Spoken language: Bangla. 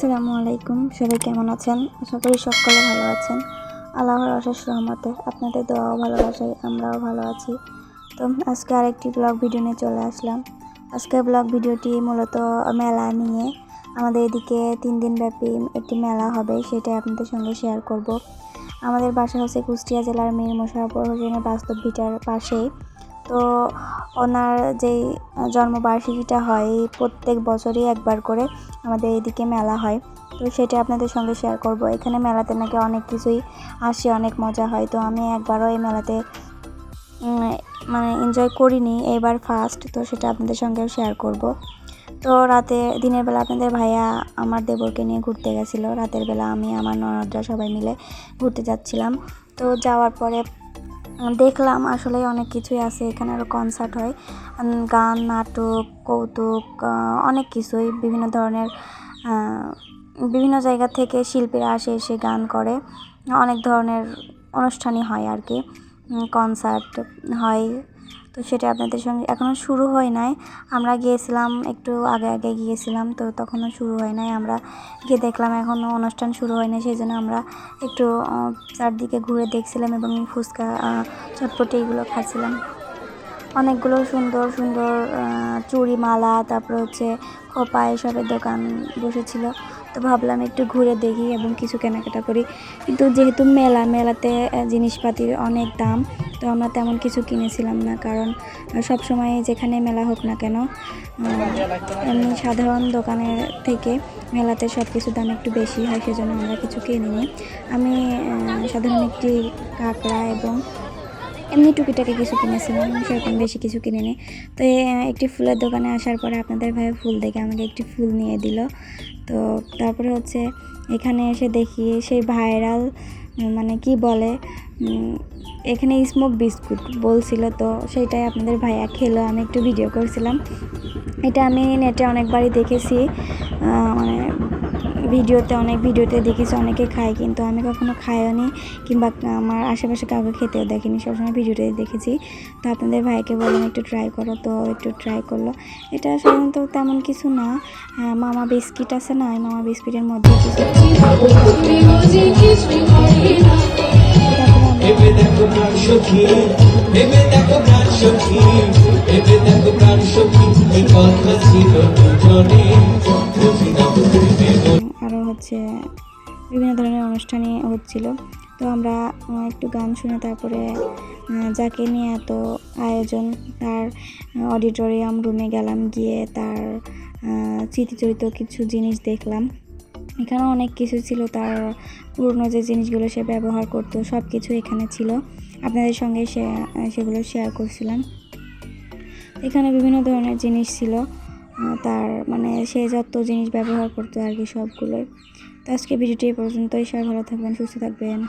আসসালামু আলাইকুম। সবাই কেমন আছেন? আশা করি সকলে ভালো আছেন। আল্লাহর অশেষ রহমতে আপনাদের দোয়াও ভালোবাসাই আমরাও ভালো আছি। তো আজকে আরেকটি ব্লগ ভিডিও নিয়ে চলে আসলাম। আজকে ব্লগ ভিডিওটি মূলত মেলা নিয়ে। আমাদের এদিকে তিন দিন ব্যাপী একটি মেলা হবে, সেটাই আপনাদের সঙ্গে শেয়ার করব। আমাদের বাসা হচ্ছে কুষ্টিয়া জেলার মীর মোশারফর হোসেনের বাস্তব ভিটার পাশেই। তো ওনার যেই জন্মবার্ষিকীটা হয় প্রত্যেক বছরই একবার করে আমাদের এদিকে মেলা হয়। তো সেটা আপনাদের সঙ্গে শেয়ার করব। এখানে মেলাতে নাকি অনেক কিছুই আসে, অনেক মজা হয়। তো আমি একবারও এই মেলাতে মানে এনজয় করিনি। এবার ফার্স্ট তো সেটা আপনাদের সঙ্গেও শেয়ার করব। তো রাতে, দিনের বেলা আপনাদের ভাইয়া আমার দেবরকে নিয়ে ঘুরতে গেছিল। রাতের বেলা আমি, আমার ননদরা সবাই মিলে ঘুরতে যাচ্ছিলাম। তো যাওয়ার পরে দেখলাম আসলে অনেক কিছুই আছে, এখানে আরও কনসার্ট হয়। গান, নাটক, কৌতুক অনেক কিছুই, বিভিন্ন ধরনের বিভিন্ন জায়গা থেকে শিল্পীরা আসে, এসে গান করে। অনেক ধরনের অনুষ্ঠানই হয় আর কি। কনসার্ট হয়। তো সেটা আপনাদের সঙ্গে এখনও শুরু হয় নাই। আমরা গিয়েছিলাম, একটু আগে আগে গিয়েছিলাম, তো তখনও শুরু হয় নাই। আমরা গিয়ে দেখলাম এখনও অনুষ্ঠান শুরু হয় নাই সেই জন্য আমরা একটু চারদিকে ঘুরে দেখছিলাম এবং ফুচকা চটপটি এগুলো খাচ্ছিলাম। অনেকগুলো সুন্দর সুন্দর চুড়ি মালা, তারপরে হচ্ছে খোপা এসবের দোকান বসেছিল। তো ভাবলাম একটু ঘুরে দেখি এবং কিছু কেনাকাটা করি। কিন্তু যেহেতু মেলা, মেলাতে জিনিসপাতির অনেক দাম তো আমরা তেমন কিছু কিনেছিলাম না, কারণ সব সময় যেখানে মেলা হোক না কেন এমনি সাধারণ দোকানের থেকে মেলাতে সব কিছুর দাম একটু বেশি হয়, সেজন্য আমরা কিছু কিনিনি। আমি সাধারণ একটি কাঁকড়া এবং এমনি টুকিটাকি কিছু কিনেছিলাম, সেরকম বেশি কিছু কিনিনি। তো একটি ফুলের দোকানে আসার পরে আপনাদের ভাই ফুল দেখে আমাকে একটি ফুল নিয়ে দিল। তো, তারপরে হচ্ছে এখানে এসে দেখি, সেই ভাইরাল মানে কি বলে এখানে স্মোক বিস্কুট বলছিল তো সেইটাই আপনাদের ভাইয়া খেলো, আমি একটু ভিডিও করছিলাম। এটা আমি নেটে অনেকবারই দেখেছি মানে ভিডিওতে অনেক ভিডিওতে দেখেছি, অনেকে খায় কিন্তু আমি কখনো খাইওনি কিংবা আমার আশেপাশে কাউকে খেতেও দেখিনি, সবসময় ভিডিওতে দেখেছি। তো আপনাদের ভাইকে বললাম, একটু ট্রাই করো তো, একটু ট্রাই করল। এটা সাধারণত তেমন কিছু না মামা বিস্কিট আছে না মামা বিস্কিটের মধ্যে কিছু প্রাণ সখী। ভেবে দেখো প্রাণ সখী, ভেবে দেখো প্রাণ সখী। এই কথা ছিল দুজনে। আরও হচ্ছে বিভিন্ন ধরনের অনুষ্ঠানই হচ্ছিল। তো আমরা একটু গান শুনে তারপরে যাকে নিয়ে এত আয়োজন, তার অডিটোরিয়াম রুমে গেলাম, গিয়ে তার স্মৃতিচরিত কিছু জিনিস দেখলাম। এখানে অনেক কিছু ছিল, তার পুরনো যে জিনিসগুলো সে ব্যবহার করতো সব কিছু এখানে ছিল। আপনাদের সঙ্গে সেগুলো শেয়ার করছিলাম। এখানে বিভিন্ন ধরনের জিনিস ছিল তার মানে সে যত জিনিস ব্যবহার করতো আর কি সবগুলোই। তো আজকে ভিডিওটি এ পর্যন্তই, সবাই ভালো থাকবেন, সুস্থ থাকবেন।